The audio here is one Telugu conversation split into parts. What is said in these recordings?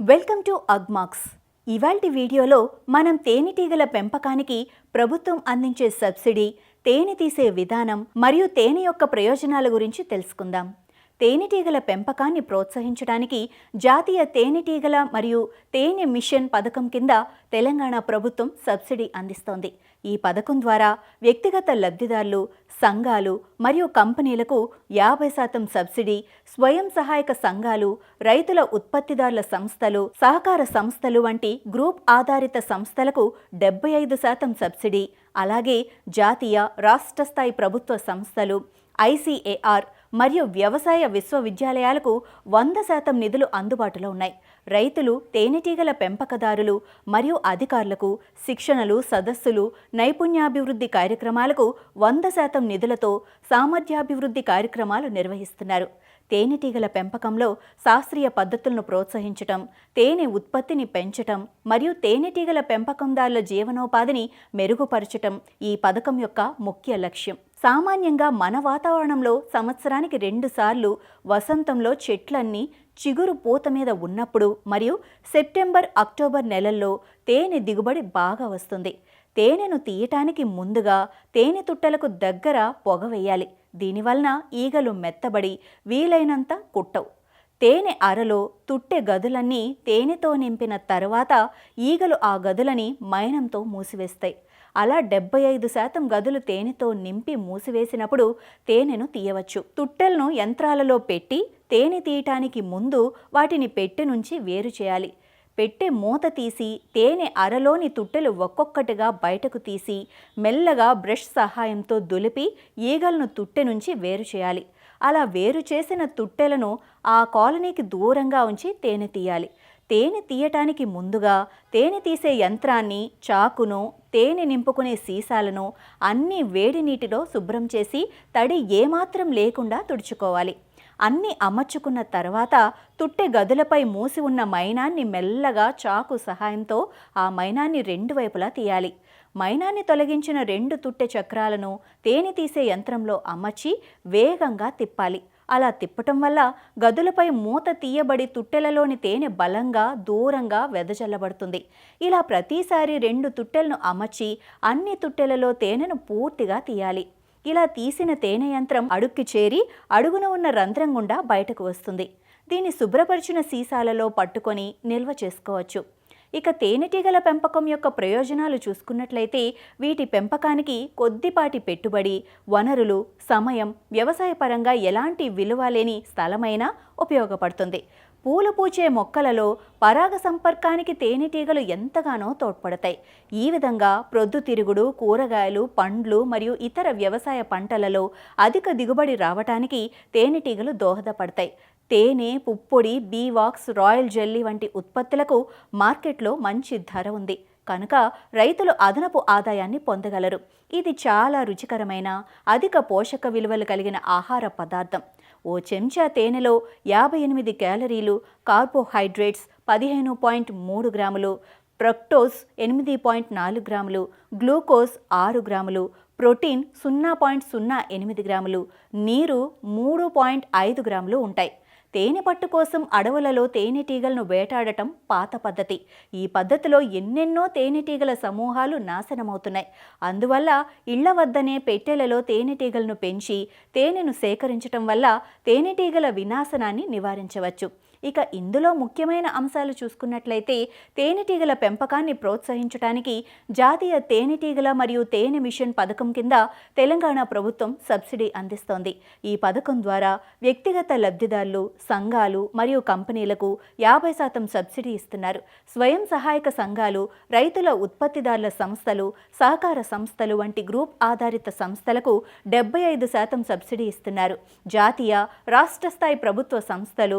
Welcome to Agmax. ఇవాల్టి వీడియోలో మనం తేనెటీగల పెంపకానికి ప్రభుత్వం అందించే సబ్సిడీ తేనె తీసే విధానం మరియు తేనె యొక్క ప్రయోజనాల గురించి తెలుసుకుందాం. తేనెటీగల పెంపకాన్ని ప్రోత్సహించడానికి జాతీయ తేనెటీగల మరియు తేనె మిషన్ పథకం కింద తెలంగాణ ప్రభుత్వం సబ్సిడీ అందిస్తోంది. ఈ పథకం ద్వారా వ్యక్తిగత లబ్ధిదారులు సంఘాలు మరియు కంపెనీలకు యాభై శాతం సబ్సిడీ స్వయం సహాయక సంఘాలు రైతుల ఉత్పత్తిదారుల సంస్థలు సహకార సంస్థలు వంటి గ్రూప్ ఆధారిత సంస్థలకు డెబ్బై ఐదు శాతం సబ్సిడీ. అలాగే జాతీయ రాష్ట్ర స్థాయి ప్రభుత్వ సంస్థలు ఐసీఏఆర్ మరియు వ్యవసాయ విశ్వవిద్యాలయాలకు వంద శాతం నిధులు అందుబాటులో ఉన్నాయి. రైతులు తేనెటీగల పెంపకదారులు మరియు అధికారులకు శిక్షణలు సదస్సులు నైపుణ్యాభివృద్ధి కార్యక్రమాలకు వంద శాతం నిధులతో సామర్థ్యాభివృద్ధి కార్యక్రమాలు నిర్వహిస్తున్నారు. తేనెటీగల పెంపకంలో శాస్త్రీయ పద్ధతులను ప్రోత్సహించటం తేనె ఉత్పత్తిని పెంచటం మరియు తేనెటీగల పెంపకందారుల జీవనోపాధిని మెరుగుపరచటం ఈ పథకం యొక్క ముఖ్య లక్ష్యం. సామాన్యంగా మన వాతావరణంలో సంవత్సరానికి రెండుసార్లు వసంతంలో చెట్లన్నీ చిగురు పూత మీద ఉన్నప్పుడు మరియు సెప్టెంబర్ అక్టోబర్ నెలల్లో తేనె దిగుబడి బాగా వస్తుంది. తేనెను తీయటానికి ముందుగా తేనె తుట్టలకు దగ్గర పొగ వేయాలి. దీనివలన ఈగలు మెత్తబడి వీలైనంత కుట్టవు. తేనె అరలో తుట్టె గదులన్నీ తేనెతో నింపిన తర్వాత ఈగలు ఆ గదులని మైనంతో మూసివేస్తాయి. అలా డెబ్బై ఐదు శాతం గదులు తేనెతో నింపి మూసివేసినప్పుడు తేనెను తీయవచ్చు. తుట్టెలను యంత్రాలలో పెట్టి తేనె తీయటానికి ముందు వాటిని పెట్టె నుంచి వేరు చేయాలి. పెట్టె మూత తీసి తేనె అరలోని తుట్టెలు ఒక్కొక్కటిగా బయటకు తీసి మెల్లగా బ్రష్ సహాయంతో దులిపి ఈగలను తుట్టె నుంచి వేరు చేయాలి. అలా వేరు చేసిన తుట్టెలను ఆ కాలనీకి దూరంగా ఉంచి తేనె తీయాలి. తేనె తీయటానికి ముందుగా తేనె తీసే యంత్రాన్ని చాకును తేనె నింపుకునే సీసాలను అన్ని వేడి నీటిలో శుభ్రం చేసి తడి ఏమాత్రం లేకుండా తుడుచుకోవాలి. అన్ని అమర్చుకున్న తర్వాత తుట్టె గదులపై మూసి ఉన్న మైనాన్ని మెల్లగా చాకు సహాయంతో ఆ మైనాన్ని రెండు వైపులా తీయాలి. మైనాన్ని తొలగించిన రెండు తుట్టె చక్రాలను తేనె తీసే యంత్రంలో అమర్చి వేగంగా తిప్పాలి. అలా తిప్పటం వల్ల గదులపై మూత తీయబడి తుట్టెలలోని తేనె బలంగా దూరంగా వెదజల్లబడుతుంది. ఇలా ప్రతిసారి రెండు తుట్టెలను అమర్చి అన్ని తుట్టెలలో తేనెను పూర్తిగా తీయాలి. ఇలా తీసిన తేనె యంత్రం అడుక్కి చేరి అడుగున ఉన్న రంధ్రం గుండా బయటకు వస్తుంది. దీన్ని శుభ్రపరిచిన సీసాలలో పట్టుకొని నిల్వ చేసుకోవచ్చు. ఇక తేనెటీగల పెంపకం యొక్క ప్రయోజనాలు చూసుకున్నట్లయితే వీటి పెంపకానికి కొద్దిపాటి పెట్టుబడి వనరులు సమయం వ్యవసాయపరంగా ఎలాంటి విలువ లేని స్థలమైనా ఉపయోగపడుతుంది. పూలు పూచే మొక్కలలో పరాగ సంపర్కానికి తేనెటీగలు ఎంతగానో తోడ్పడతాయి. ఈ విధంగా ప్రొద్దుతిరుగుడు కూరగాయలు పండ్లు మరియు ఇతర వ్యవసాయ పంటలలో అధిక దిగుబడి రావటానికి తేనెటీగలు దోహదపడతాయి. తేనె పుప్పొడి బీవాక్స్ రాయల్ జెల్లీ వంటి ఉత్పత్తులకు మార్కెట్లో మంచి ధర ఉంది. కనుక రైతులు అదనపు ఆదాయాన్ని పొందగలరు. ఇది చాలా రుచికరమైన అధిక పోషక విలువలు కలిగిన ఆహార పదార్థం. ఓ చెంచా తేనెలో యాభై ఎనిమిది క్యాలరీలు కార్బోహైడ్రేట్స్ పదిహేను పాయింట్ మూడు గ్రాములు ప్రక్టోస్ ఎనిమిది పాయింట్ నాలుగు గ్రాములు గ్లూకోజ్ ఆరు గ్రాములు ప్రోటీన్ సున్నా పాయింట్ సున్నా ఎనిమిది గ్రాములు నీరు మూడు పాయింట్ ఐదు గ్రాములు ఉంటాయి. తేనె పట్టు కోసం అడవులలో తేనెటీగలను వేటాడటం పాత పద్ధతి. ఈ పద్ధతిలో ఎన్నెన్నో తేనెటీగల సమూహాలు నాశనమవుతున్నాయి. అందువల్ల ఇళ్ళ వద్దనే పెట్టెలలో తేనెటీగలను పెంచి తేనెను సేకరించటం వల్ల తేనెటీగల వినాశనాన్ని నివారించవచ్చు. ఇక ఇందులో ముఖ్యమైన అంశాలు చూసుకున్నట్లయితే తేనెటీగల పెంపకాన్ని ప్రోత్సహించడానికి జాతీయ తేనెటీగల మరియు తేనె మిషన్ పథకం కింద తెలంగాణ ప్రభుత్వం సబ్సిడీ అందిస్తోంది. ఈ పథకం ద్వారా వ్యక్తిగత లబ్ధిదారులు సంఘాలు మరియు కంపెనీలకు యాభై శాతం సబ్సిడీ ఇస్తున్నారు. స్వయం సహాయక సంఘాలు రైతుల ఉత్పత్తిదారుల సంస్థలు సహకార సంస్థలు వంటి గ్రూప్ ఆధారిత సంస్థలకు డెబ్బై ఐదు శాతం సబ్సిడీ ఇస్తున్నారు. జాతీయ రాష్ట్ర స్థాయి ప్రభుత్వ సంస్థలు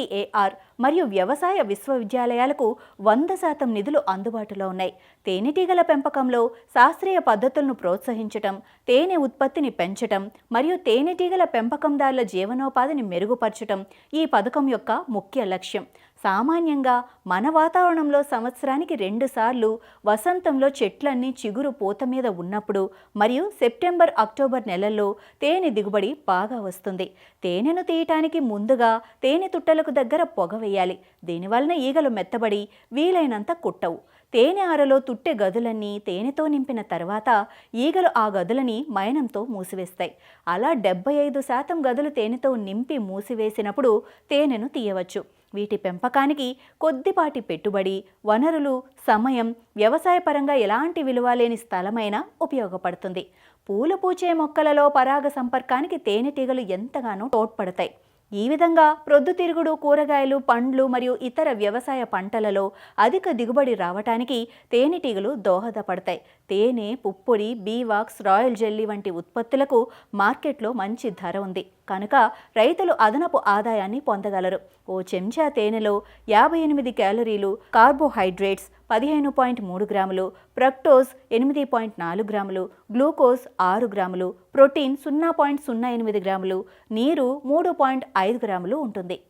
ఐసీఏఆర్ మరియు వ్యవసాయ విశ్వవిద్యాలయాలకు వంద శాతం నిధులు అందుబాటులో ఉన్నాయి. తేనెటీగల పెంపకంలో శాస్త్రీయ పద్ధతులను ప్రోత్సహించటం తేనె ఉత్పత్తిని పెంచటం మరియు తేనెటీగల పెంపకందారుల జీవనోపాధిని మెరుగుపరచటం ఈ పథకం యొక్క ముఖ్య లక్ష్యం. సామాన్యంగా మన వాతావరణంలో సంవత్సరానికి రెండుసార్లు వసంతంలో చెట్లన్నీ చిగురు పూత మీద ఉన్నప్పుడు మరియు సెప్టెంబర్ అక్టోబర్ నెలల్లో తేనె దిగుబడి బాగా వస్తుంది. తేనెను తీయటానికి ముందుగా తేనె తుట్టలకు దగ్గర పొగ వేయాలి. దీనివలన ఈగలు మెత్తబడి వీలైనంత కుట్టవు. తేనె ఆరలో తుట్టె గదులన్నీ తేనెతో నింపిన తర్వాత ఈగలు ఆ గదులని మైనంతో మూసివేస్తాయి. అలా డెబ్బై ఐదు శాతం గదులు తేనెతో నింపి మూసివేసినప్పుడు తేనెను తీయవచ్చు. వీటి పెంపకానికి కొద్దిపాటి పెట్టుబడి వనరులు సమయం వ్యవసాయపరంగా ఎలాంటి విలువ లేని స్థలమైనా ఉపయోగపడుతుంది. పూలు పూచే మొక్కలలో పరాగ సంపర్కానికి తేనెటీగలు ఎంతగానో తోడ్పడతాయి. ఈ విధంగా ప్రొద్దుతిరుగుడు కూరగాయలు పండ్లు మరియు ఇతర వ్యవసాయ పంటలలో అధిక దిగుబడి రావటానికి తేనెటీగలు దోహదపడతాయి. తేనె పుప్పొడి బీవాక్స్ రాయల్ జెల్లీ వంటి ఉత్పత్తులకు మార్కెట్లో మంచి ధర ఉంది. కనుక రైతులు అదనపు ఆదాయాన్ని పొందగలరు. ఓ చెంచా తేనెలో యాభై ఎనిమిది క్యాలరీలు కార్బోహైడ్రేట్స్ పదిహేను పాయింట్ మూడు గ్రాములు ప్రక్టోజ్ ఎనిమిది పాయింట్ నాలుగు గ్రాములు గ్లూకోజ్ ఆరు గ్రాములు ప్రోటీన్ సున్నా పాయింట్ సున్నా ఎనిమిది గ్రాములు నీరు మూడు పాయింట్ ఐదు గ్రాములు ఉంటుంది.